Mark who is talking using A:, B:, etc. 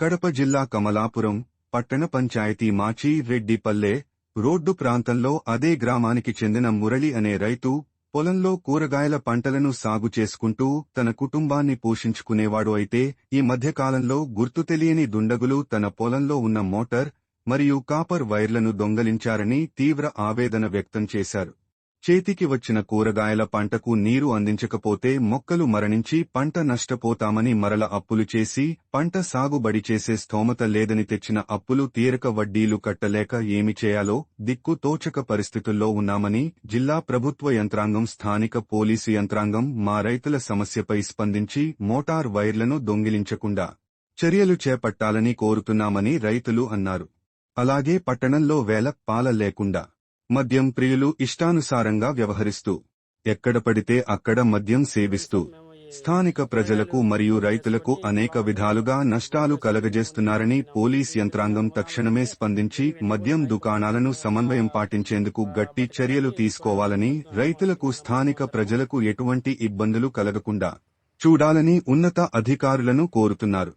A: కడప జిల్లా కమలాపురం పట్టణ పంచాయతీ మాచి రెడ్డిపల్లె రోడ్డు ప్రాంతంలో అదే గ్రామానికి చెందిన మురళి అనే రైతు పొలంలో కూరగాయల పంటలను సాగు చేసుకుంటూ తన కుటుంబాన్ని పోషించుకునేవాడు అయితే ఈ మధ్యకాలంలో గుర్తు తెలియని దుండగులు తన పొలంలో ఉన్న మోటార్ మరియు కాపర్ వైర్లను దొంగలించారని తీవ్ర ఆవేదన వ్యక్తం చేశారు. చేతికి వచ్చిన కూరగాయల పంటకు నీరు అందించకపోతే మొక్కలు మరణించి పంట నష్టపోతామని మరల అప్పులు చేసి పంట సాగుబడి చేసే స్తోమత లేదని తెచ్చిన అప్పులు తీరక వడ్డీలు కట్టలేక ఏమి చేయాలో దిక్కు తోచక పరిస్థితుల్లో ఉన్నామని జిల్లా ప్రభుత్వ యంత్రాంగం స్థానిక పోలీసు యంత్రాంగం మా రైతుల సమస్యపై స్పందించి మోటార్ వైర్లను దొంగిలించకుండా చర్యలు చేపట్టాలని కోరుతున్నామని రైతులు అన్నారు. అలాగే పట్టణంలో వేల పాల లేకుండా మద్యం ప్రియులు ఇష్టానుసారంగా వ్యవహరిస్తూ ఎక్కడ పడితే అక్కడ మద్యం సేవిస్తూ స్థానిక ప్రజలకు మరియు రైతులకు అనేక విధాలుగా నష్టాలు కలగజేస్తున్నారని పోలీస్ యంత్రాంగం తక్షణమే స్పందించి మద్యం దుకాణాలను సమన్వయం పాటించేందుకు గట్టి చర్యలు తీసుకోవాలని రైతులకు స్థానిక ప్రజలకు ఎటువంటి ఇబ్బందులు కలగకుండా చూడాలని ఉన్నత అధికారులను కోరుతున్నారు.